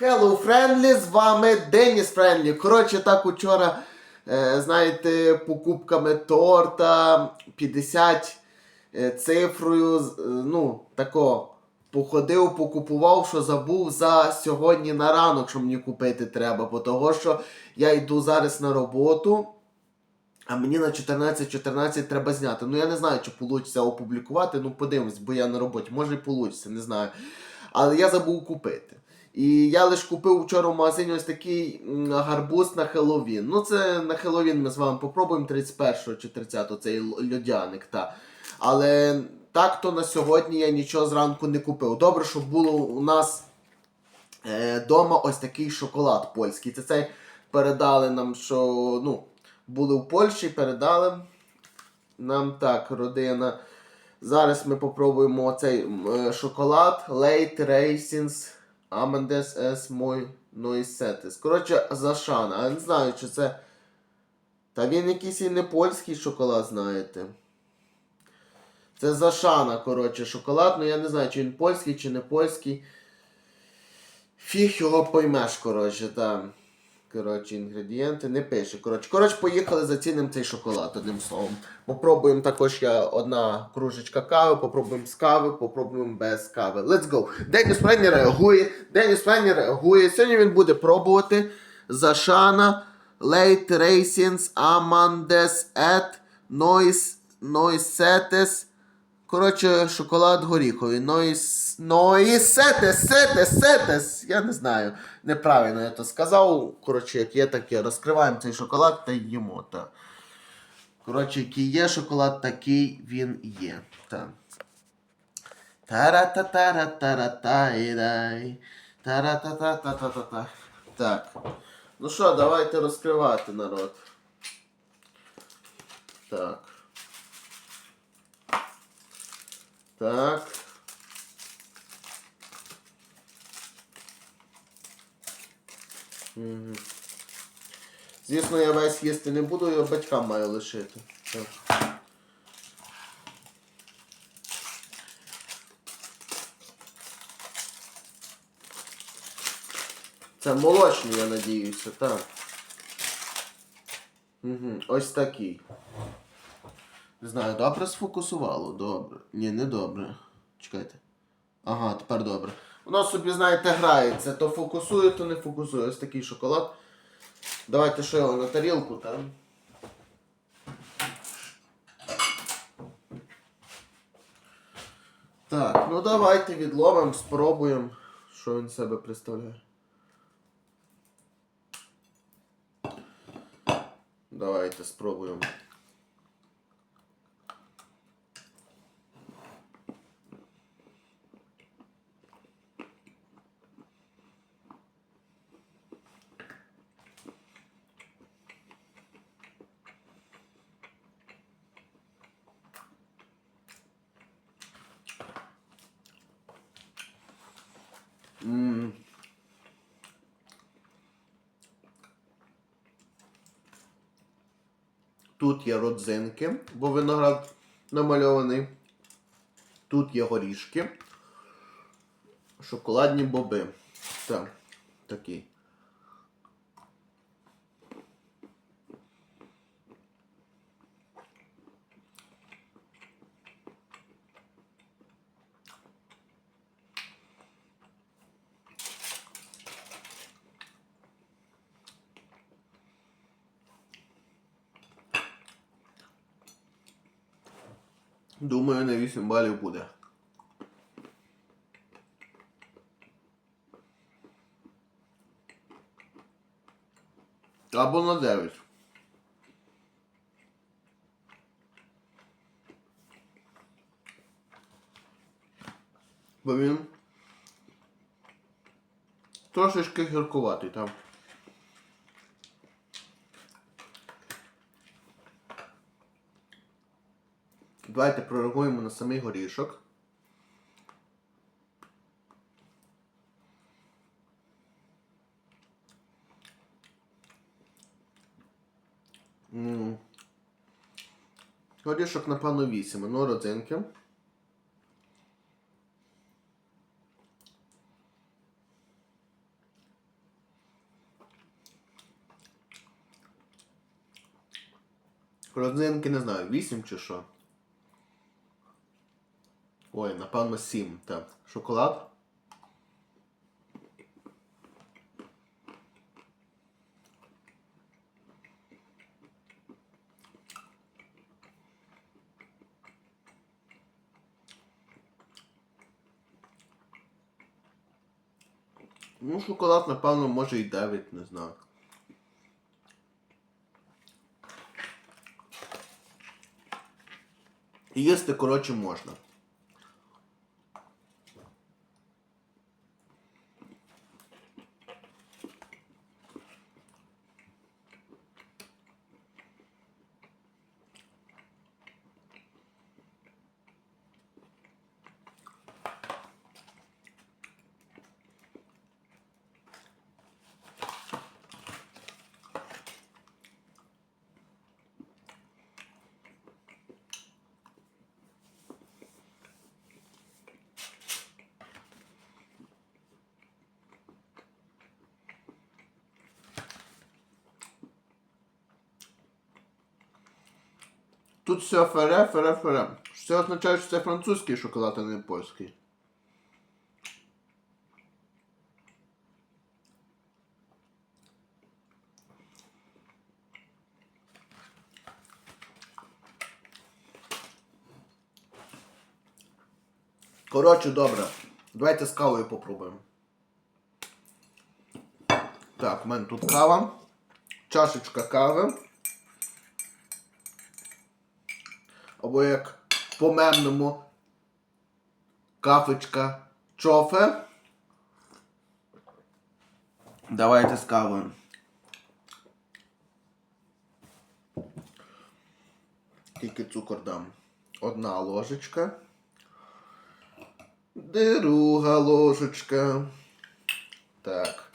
Hello Friendly, з вами Деніс Френдлі. Коротше, так учора, е, знаєте, покупками торта 50 е, цифрою, е, ну, тако, походив, покупував, що забув за сьогодні на ранок, що мені купити треба. Бо того, що я йду зараз на роботу. А мені на 14-14 треба зняти. Ну я не знаю, чи вийде опублікувати. Ну подивимось, бо я на роботі. Може і вийде, не знаю. Але я забув купити. І я лише купив вчора в магазині ось такий гарбуз на Хеллоуін. Ну, це на Хеллоуін ми з вами попробуємо 31 чи 30 цей льодяник. Та. Але так то на сьогодні я нічого зранку не купив. Добре, що було у нас е, ось такий шоколад польський. Це цей передали нам, що ну, були в Польщі, передали нам так, родина. Зараз ми попробуємо цей е, шоколад Late Racings Amandes S Мой Нойсетес. Коротше, Зашана. Я не знаю, чи це. Та він якийсь і не польський шоколад, знаєте. Це Зашана, коротше, шоколад. Ну я не знаю, чи він польський, чи не польський. Фіг його поймеш, коротше, там. Коротше, інгредієнти не пише. Коротше, коротше, поїхали зацінимо цей шоколад, одним словом. Попробуємо також я одна кружечка кави, попробуємо з кави, попробуємо без кави. Let's go. Деніс Френні реагує. Деніс Френні реагує. Сьогодні він буде пробувати Зашана, Late Racings, Amandes, Et, Noise, Noisetes. Коротше, шоколад горіховий. Нойс. Нойсетес, сетес, сетес. Я не знаю. Неправильно я то сказав. Коротше, як є, таке. Розкриваємо цей шоколад та їмо. Та. Коротше, який є шоколад, такий він є. Та. Тара-та-тара-тара-тайдай. Тара-та-та-та-та-та-та. Так. Ну що, давайте розкривати народ. Так. Так. Мгм. Звісно, я весь їсти не буду, я батькам маю лишити. Так. Це молочний, я надіюся, так. Угу. Ось такий. Не знаю, добре сфокусувало? Добре. Ні, не добре. Чекайте. Ага, тепер добре. Воно собі, знаєте, грається. То фокусує, то не фокусує. Ось такий шоколад. Давайте що його на тарілку там. Так, ну давайте відловимо, спробуємо, що він себе представляє. Давайте спробуємо. Тут є родзинки, бо виноград намальований. Тут є горішки. Шоколадні боби. Так, такий. Думаю, на 8 балів буде. Або на 9. Бо він трошечки гіркуватий там. Давайте прореагуємо на самий горішок. Горішок, напевно, 8, ну родзинки. Родзинки не знаю, 8 чи що. Ой, напевно 7, так. Шоколад. Ну, шоколад, напевно, може і 9, не знаю. Їсти, коротше, можна. Тут все фере, фере, фере. Це означає, що це французький шоколад, а не польський. Коротше, добре. Давайте з кавою попробуємо. Так, у мене тут кава. Чашечка кави. Або як по мемному кафечка чофе. Давайте з кавою. Тільки цукор дам. Одна ложечка. Друга ложечка. Так.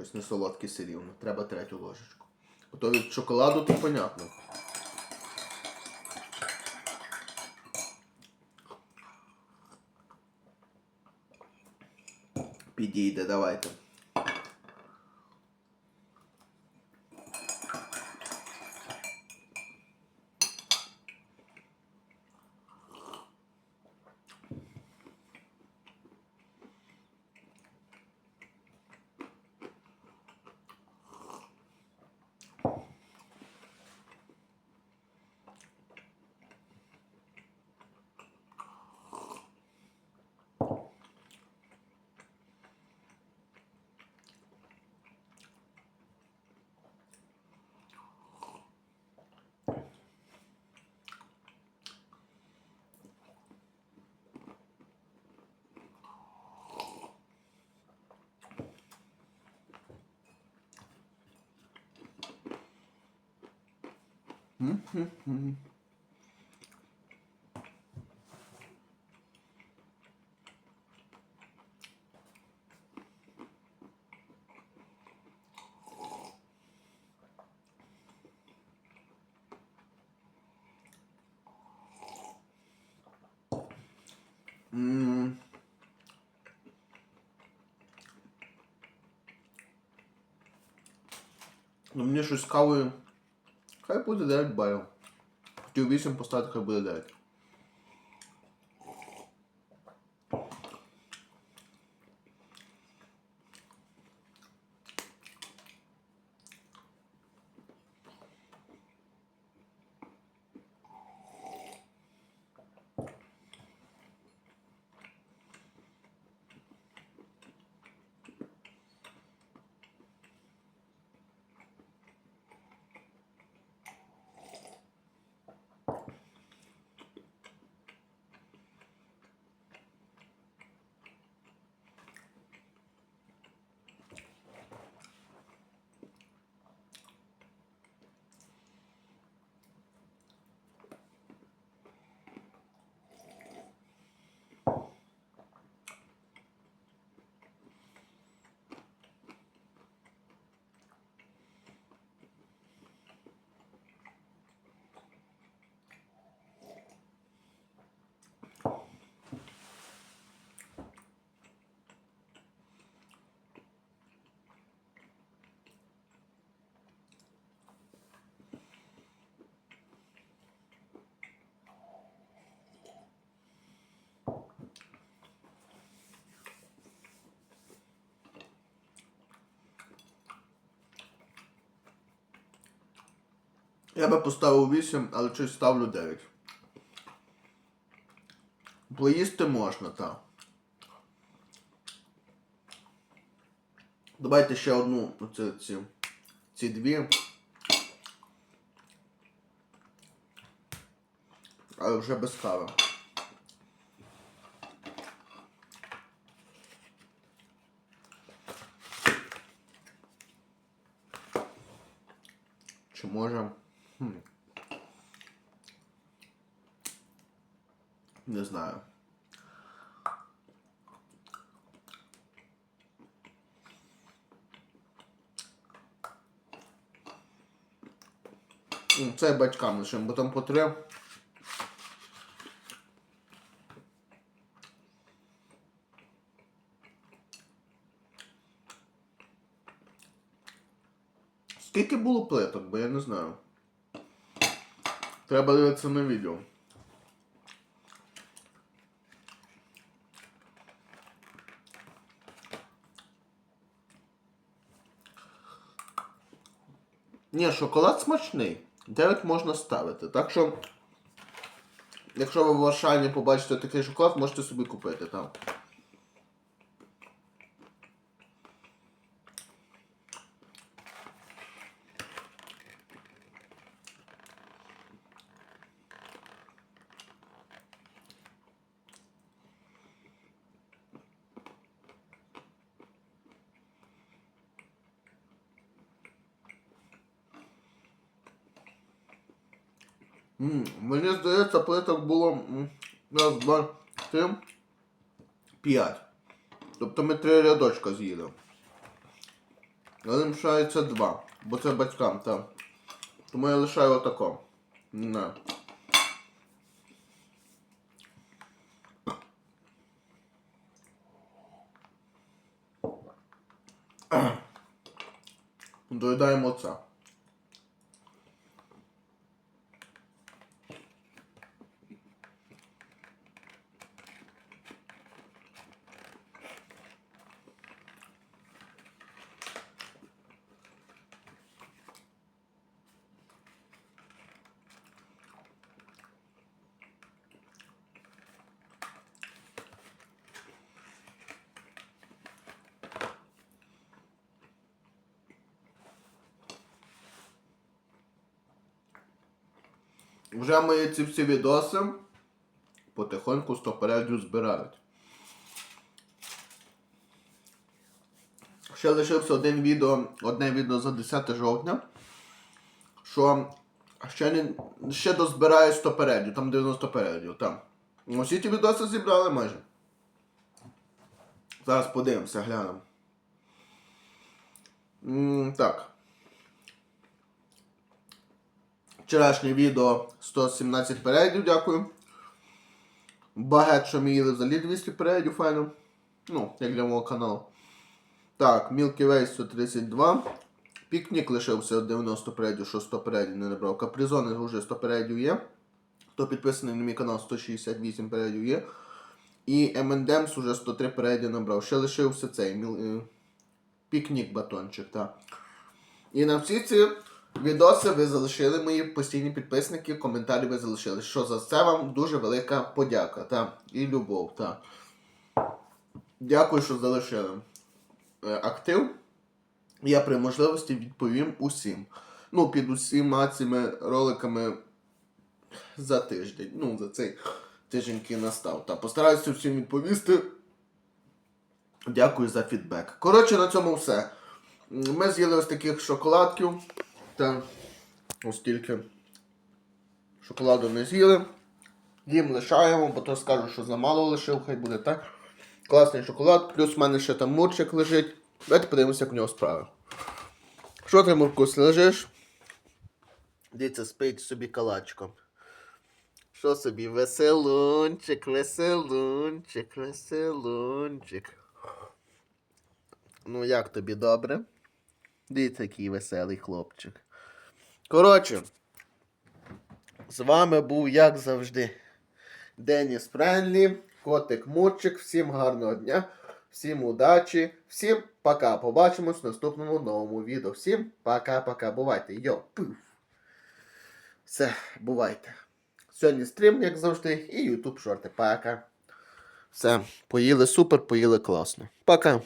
Щось не солодке все рівно. Треба третю ложечку. Ото від шоколаду то понятно. Підійде, давайте. М. Ну мені щось. Хай буде 9 балів. Хотів 8 поставити, хай буде 9. Я би поставив 8, але щось ставлю 9. Поїсти можна, так. Давайте ще одну, оце, ці, ці дві. Але вже без кави. Чи може? Хм. Не знаю. М, Це батькам лишимо, бо там по три. Скільки було плиток, бо я не знаю. Треба дивитися на відео. Ні, шоколад смачний. 9 можна ставити. Так що, якщо ви в Варшаві побачите такий шоколад, можете собі купити там. Мені здається, плиток було раз, два, три, п'ять. Тобто ми три рядочка з'їли. Але лишається два, бо це батькам, так. Тому я лишаю отако. Не. Доїдаємо це. Вже мої ці всі відоси потихоньку 100 збирають. Ще лишився один відео, одне відео за 10 жовтня, що ще, не, ще дозбирає 100 переглядів, там 90 переглядів, там. Усі ті відоси зібрали майже. Зараз подивимося, глянемо. Так. Вчорашнє відео 117 переглядів, дякую. Багет, що ми взагалі 200 переглядів, файно. Ну, як для мого каналу. Так, Milky Way 132. Пікнік лишився 90 переглядів, що 100 переглядів не набрав. Капризони вже 100 переглядів є. Хто підписаний на мій канал 168 переглядів є. І M&M's уже 103 переглядів набрав. Ще лишився цей е, пікнік батончик, так. І на всі ці відоси ви залишили мої постійні підписники, коментарі ви залишили. Що за це вам дуже велика подяка та, і любов. Та. Дякую, що залишили е, актив. Я при можливості відповім усім. Ну, під усіма цими роликами за тиждень. Ну, за цей тиждень, який настав. Та постараюся всім відповісти. Дякую за фідбек. Коротше, на цьому все. Ми з'їли ось таких шоколадків. Та ось тільки шоколаду не з'їли. Їм лишаємо, бо то скажу, що замало лишив, хай буде так. Класний шоколад, плюс в мене ще там мурчик лежить. Давайте подивимося, як у нього справи. Що ти, Муркус, лежиш? Дивіться, спить собі калачком. Що собі? Веселунчик, веселунчик, веселунчик. Ну, як тобі добре? Дивіться, який веселий хлопчик. Коротше, з вами був, як завжди, Деніс Френлі, котик Мурчик. Всім гарного дня, всім удачі, всім пока. Побачимось в наступному новому відео. Всім пока-пока. Бувайте. Йо, пуф. Все, бувайте. Сьогодні стрім, як завжди, і YouTube шорти. Пока. Все, поїли супер, поїли класно. Пока.